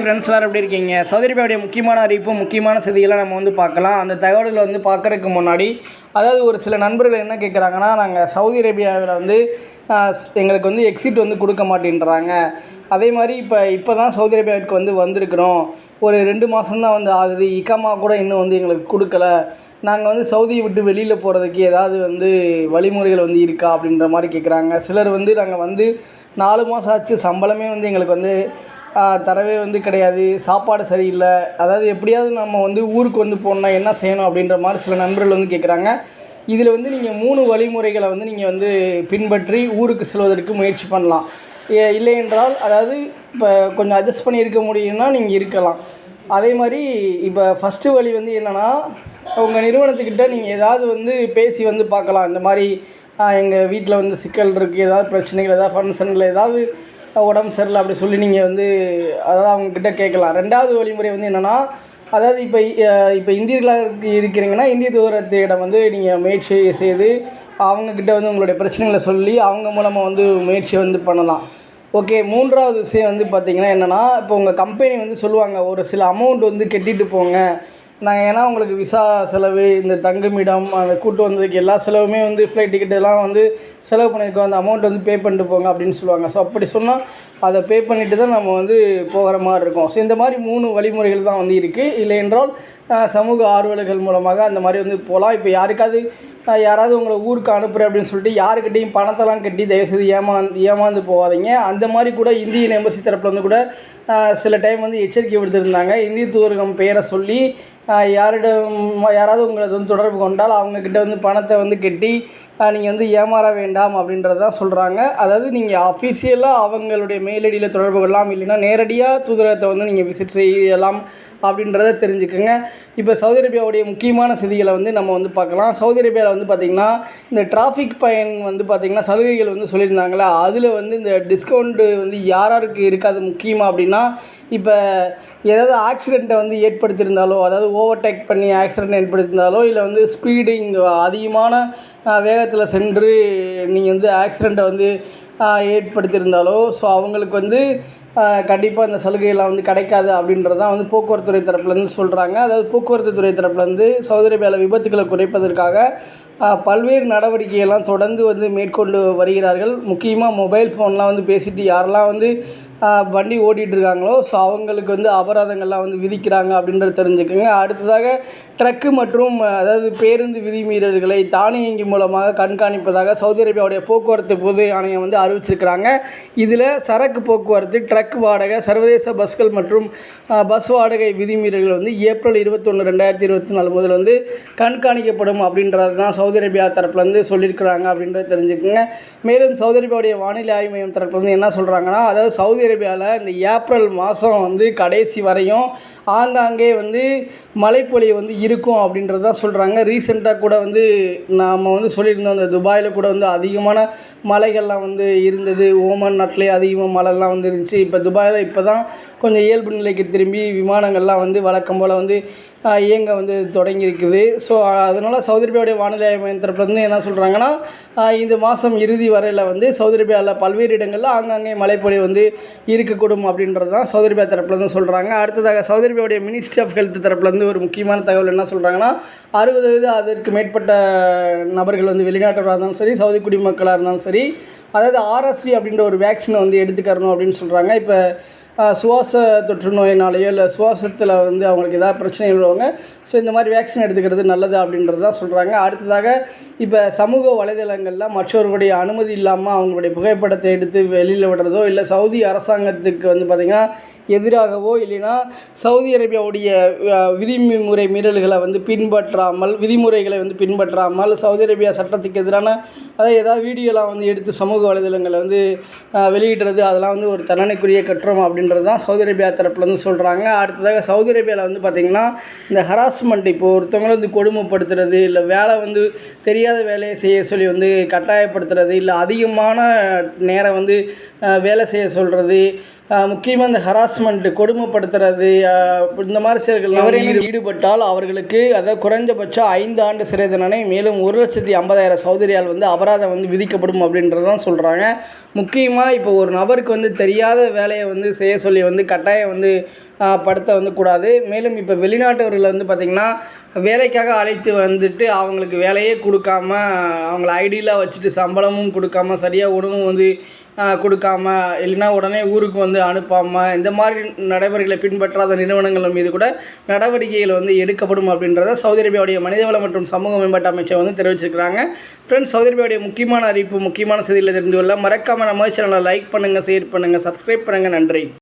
Friends எல்லாரும் எப்படி இருக்கீங்க? சௌதரிபாவுடைய முக்கியமான அறிவிப்பு முக்கியமான செய்திகளை நம்ம வந்து பார்க்கலாம். அந்த தகவல்களை வந்து பார்க்குறதுக்கு முன்னாடி அதாவது ஒரு சில நண்பர்கள் என்ன கேட்குறாங்கன்னா நாங்கள் சவுதி அரேபியாவில் வந்து எங்களுக்கு வந்து எக்ஸிட் வந்து கொடுக்க மாட்டேன்றாங்க. அதே மாதிரி இப்போ இப்போ தான் சவுதி அரேபியாவுக்கு வந்து வந்திருக்கிறோம். ஒரு ரெண்டு மாதம்தான் வந்து ஆகுது. இக்காமா கூட இன்னும் வந்து எங்களுக்கு கொடுக்கல. நாங்கள் வந்து சவுதியை விட்டு வெளியில் போகிறதுக்கு ஏதாவது வந்து வழிமுறைகள் வந்து இருக்கா அப்படின்ற மாதிரி கேட்குறாங்க சிலர் வந்து நாங்கள் வந்து நாலு மாதம் ஆச்சு. சம்பளமே வந்து எங்களுக்கு வந்து தரவே வந்து கிடையாது. சாப்பாடு சரியில்லை. அதாவது எப்படியாவது நம்ம வந்து ஊருக்கு வந்து போனால் என்ன செய்யணும் அப்படின்ற மாதிரி சில நண்பர்கள் வந்து கேட்குறாங்க இதில் வந்து நீங்கள் மூணு வழிமுறைகளை வந்து நீங்கள் வந்து பின்பற்றி ஊருக்கு செல்வதற்கு முயற்சி பண்ணலாம். ஏ- இல்லை என்றால் அதாவது இப்போ கொஞ்சம் அட்ஜஸ்ட் பண்ணி இருக்க முடியும்னா நீங்கள் இருக்கலாம். அதே மாதிரி இப்போ ஃபஸ்ட்டு வழி வந்து என்னென்னா உங்கள் நிறுவனத்துக்கிட்ட நீங்கள் ஏதாவது வந்து பேசி வந்து பார்க்கலாம். இந்த மாதிரி எங்கள் வீட்டில் வந்து சிக்கல் இருக்குது ஏதாவது பிரச்சனைகள் ஏதாவது ஃபங்க்ஷனில் ஏதாவது உடம்பு சரியில்லை அப்படி சொல்லி நீங்கள் வந்து அதாவது அவங்கக்கிட்ட கேட்கலாம். ரெண்டாவது வழிமுறை வந்து என்னென்னா அதாவது இப்போ இப்போ இந்தியர்களாக இருக்கிறீங்கன்னா இந்திய தூதரத்திடம் வந்து நீங்கள் முயற்சி செய்து அவங்கக்கிட்ட வந்து உங்களுடைய பிரச்சனைகளை சொல்லி அவங்க மூலமாக வந்து முயற்சி வந்து பண்ணலாம். ஓகே மூன்றாவது விஷயம் வந்து பார்த்திங்கன்னா என்னென்னா இப்போ உங்கள் கம்பெனி வந்து சொல்லுவாங்க ஒரு சில அமௌண்ட் வந்து கெட்டிட்டு போங்க. நாங்கள் ஏன்னா உங்களுக்கு விசா செலவு இந்த தங்குமிடம் அந்த கூட்டு வந்ததுக்கு எல்லா செலவுமே வந்து ஃப்ளைட் டிக்கெட் எல்லாம் வந்து செலவு பண்ணியிருக்கோம். அந்த அமௌண்ட் வந்து பே பண்ணிட்டு போங்க அப்படின்னு சொல்லுவாங்க. ஸோ அப்படி சொன்னால் அதை பே பண்ணிட்டு தான் நம்ம வந்து போகிற மாதிரி இருக்கும். ஸோ இந்த மாதிரி மூணு வழிமுறைகள் தான் வந்து இருக்குது இல்லை என்றால் சமூக ஆர்வலர்கள் மூலமாக அந்த மாதிரி வந்து போகலாம் இப்போ யாருக்காவது யாராவது உங்களை ஊருக்கு அனுப்புகிறேன் அப்படின்னு சொல்லிட்டு யாருக்கிட்டையும் பணத்தெல்லாம் கட்டி தயவுசெய்து ஏமாந்து ஏமாந்து போகாதீங்க. அந்த மாதிரி கூட இந்தியன் எம்பசி தரப்பில் வந்து கூட சில டைம் வந்து எச்சரிக்கை விடுத்திருந்தாங்க. இந்திய தூதரகம் பெயரை சொல்லி யாரிடம் யாராவது உங்களை வந்து தொடர்பு கொண்டால் அவங்கக்கிட்ட வந்து பணத்தை வந்து கட்டி நீங்கள் வந்து ஏமாற வேண்டாம் அப்படின்றது தான் சொல்கிறாங்க அதாவது நீங்கள் அஃபிஷியலாக அவங்களுடைய மெயில் தொடர்பு கொள்ளலாம். இல்லைன்னா நேரடியாக தூதரகத்தை வந்து நீங்கள் விசிட் செய்யலாம். அப்படின்றத தெரிஞ்சுக்கோங்க. இப்போ சவுதி அரேபியாவுடைய முக்கியமான செய்திகளை வந்து நம்ம வந்து பார்க்கலாம். சவுதி அரேபியாவில் வந்து பார்த்திங்கன்னா இந்த டிராஃபிக் பயன் வந்து பார்த்திங்கன்னா சலுகைகள் வந்து சொல்லியிருந்தாங்களே அதில் வந்து இந்த டிஸ்கவுண்ட்டு வந்து யார் யாருக்கு இருக்காது முக்கியமாக அப்படின்னா இப்போ ஏதாவது ஆக்சிடெண்ட்டை வந்து ஏற்படுத்தியிருந்தாலோ அதாவது ஓவர்டேக் பண்ணி ஆக்சிடெண்ட் ஏற்படுத்தியிருந்தாலோ இல்லை வந்து ஸ்பீடிங் அதிகமான வேகத்தில் சென்று நீங்கள் வந்து ஆக்சிடெண்ட்டை வந்து ஏற்படுத்தியிருந்தாலோ ஸோ அவங்களுக்கு வந்து கண்டிப்பாக இந்த சலுகையெல்லாம் வந்து கிடைக்காது அப்படின்றது தான் வந்து போக்குவரத்துறை தரப்புலேருந்து சொல்கிறாங்க அதாவது போக்குவரத்து துறை தரப்புலேருந்து சவுதி அரேபியாவில் விபத்துக்களை குறைப்பதற்காக பல்வேறு நடவடிக்கையெல்லாம் தொடர்ந்து வந்து மேற்கொண்டு வருகிறார்கள். முக்கியமாக மொபைல் ஃபோன்லாம் வந்து பேசிட்டு யாரெல்லாம் வந்து வண்டி ஓட்டிகிட்டு இருக்காங்களோ ஸோ அவங்களுக்கு வந்து அபராதங்கள்லாம் வந்து விதிக்கிறாங்க அப்படின்றத தெரிஞ்சுக்கோங்க. அடுத்ததாக ட்ரக்கு மற்றும் அதாவது பேருந்து விதிமீறல்களை தானியங்கி மூலமாக கண்காணிப்பதாக சவுதி அரேபியாவுடைய போக்குவரத்து பொது ஆணையம் வந்து அறிவிச்சிருக்கிறாங்க. இதில் சரக்கு போக்குவரத்து ட்ரக் வாடகை சர்வதேச பஸ்கள் மற்றும் பஸ் வாடகை விதிமீறல்கள் வந்து ஏப்ரல் இருபத்தொன்று ரெண்டாயிரத்தி இருபத்தி நாலு முதல் வந்து கண்காணிக்கப்படும் அப்படின்றது தான் சவுதி அரேபியா தரப்புலேருந்து சொல்லியிருக்கிறாங்க அப்படின்றத தெரிஞ்சுக்கோங்க. மேலும் சவுதி அரேபியாவுடைய வானிலை ஆய்வு மையம் தரப்புலேருந்து என்ன சொல்கிறாங்கன்னா அதாவது சவுதி அரேபியாவில் இந்த ஏப்ரல் மாதம் வந்து கடைசி வரையும் ஆங்காங்கே வந்து மழைப்பொழிவு வந்து இருக்கும் அப்படின்றது தான் சொல்கிறாங்க ரீசெண்டாக கூட வந்து நாம் வந்து சொல்லியிருந்தோம் அந்த துபாயில் கூட வந்து அதிகமான மலைகள்லாம் வந்து இருந்தது. ஓமன் நாட்டிலே அதிகமாக மழைலாம் வந்து இருந்துச்சு. இப்போ துபாயில் இப்போ தான் கொஞ்சம் இயல்பு நிலைக்கு திரும்பி விமானங்கள்லாம் வந்து வழக்கம் போல் வந்து இயங்க வந்து தொடங்கியிருக்குது. ஸோ அதனால் சவுதி அரேபியாவுடைய வானிலை ஆய்வு மையம் தரப்புலேருந்து என்ன சொல்கிறாங்கன்னா இந்த மாதம் இறுதி வரையில் வந்து சவுதி அரேபியாவில் பல்வேறு இடங்களில் ஆங்காங்கே மழைப்பொழிவு வந்து இருக்கக்கூடும் அப்படின்றது தான் சவுதி அரேபியா தரப்புலேருந்து சொல்கிறாங்க அடுத்ததாக சவுதி அரேபியாவுடைய மினிஸ்ட்ரி ஆஃப் ஹெல்த் தரப்புலேருந்து ஒரு முக்கியமான தகவல் என்ன சொல்கிறாங்கன்னா அறுபது வயது அதற்கு மேற்பட்ட நபர்கள் வந்து வெளிநாட்டவராக இருந்தாலும் சரி சவுதி குடிமக்களாக இருந்தாலும் சரி அதாவது ஆர்எஸ்வி அப்படின்ற ஒரு வேக்சினை வந்து எடுத்துக்கறணும் அப்படின்னு சொல்கிறாங்க இப்போ சுவாச தொற்று நோயினாலேயோ இல்லை சுவாசத்தில் வந்து அவங்களுக்கு ஏதாவது பிரச்சனை உள்ளவங்க ஸோ இந்த மாதிரி வேக்சின் எடுத்துக்கிறது நல்லது அப்படின்றது தான் சொல்கிறாங்க அடுத்ததாக இப்போ சமூக வலைதளங்களில் மற்றவர்களுடைய அனுமதி இல்லாமல் அவங்களுடைய புகைப்படத்தை எடுத்து வெளியில் விடுறதோ இல்லை சவுதி அரசாங்கத்துக்கு வந்து பார்த்திங்கன்னா எதிராகவோ இல்லைன்னா சவுதி அரேபியாவுடைய விதிமுறை மீறல்களை வந்து பின்பற்றாமல் விதிமுறைகளை வந்து பின்பற்றாமல் சவுதி அரேபியா சட்டத்துக்கு எதிரான அதாவது ஏதாவது வீடியோலாம் வந்து எடுத்து சமூக வலைதளங்களை வந்து வெளியிடுறது அதெல்லாம் வந்து ஒரு தண்டனைக்குரிய கட்டுறம் அப்படின்றது தான் சவுதி அரேபியா தரப்பில் வந்து சொல்கிறாங்க அடுத்ததாக சவுதி அரேபியாவில் வந்து பார்த்திங்கன்னா இந்த ஹராஸ்மெண்ட் இப்போ ஒருத்தவங்களை வந்து கொடுமைப்படுத்துறது இல்லை வேலை வந்து தெரியாத வேலையை செய்ய சொல்லி வந்து கட்டாயப்படுத்துறது இல்லை அதிகமான நேரம் வந்து வேலை செய்ய சொல்கிறது முக்கியமாக இந்த ஹராஸ்மெண்ட்டு கொடுமைப்படுத்துறது இந்த மாதிரி செயல்கள் ஈடுபட்டால் அவர்களுக்கு அதாவது குறைஞ்சபட்சம் ஐந்து ஆண்டு சிறை தண்டனை மேலும் ஒரு லட்சத்தி ஐம்பதாயிரம் சௌதரியால் வந்து அபராதம் வந்து விதிக்கப்படும் அப்படின்றதான் சொல்கிறாங்க முக்கியமாக இப்போ ஒரு நபருக்கு வந்து தெரியாத வேலையை வந்து செய்ய சொல்லி வந்து கட்டாயம் வந்து படுத்த வந்து கூடாது. மேலும் இப்போ வெளிநாட்டவர்களை வந்து பார்த்திங்கன்னா வேலைக்காக அழைத்து வந்துட்டு அவங்களுக்கு வேலையே கொடுக்காம அவங்கள ஐடியெலாம் வச்சுட்டு சம்பளமும் கொடுக்காம சரியாக உணவும் வந்து கொடுக்காம இல்லைன்னா உடனே ஊருக்கு வந்து அனுப்பாமல் இந்த மாதிரி நடைமுறைகளை பின்பற்றாத நிறுவனங்கள் மீது கூட நடவடிக்கைகள் வந்து எடுக்கப்படும் அப்படின்றத சவுதி அரேபியாவுடைய மனிதவள மற்றும் சமூக மேம்பாட்டு அமைச்சர் வந்து தெரிவிச்சிருக்கிறாங்க. ஃப்ரெண்ட்ஸ் சவுதி அரேபியாவுடைய முக்கியமான அறிவிப்பு முக்கியமான செய்திகளை தெரிந்து கொள்ள மறக்காமல் நம்ம சேனலை லைக் பண்ணுங்கள் ஷேர் பண்ணுங்கள் சப்ஸ்கிரைப் பண்ணுங்கள் நன்றி.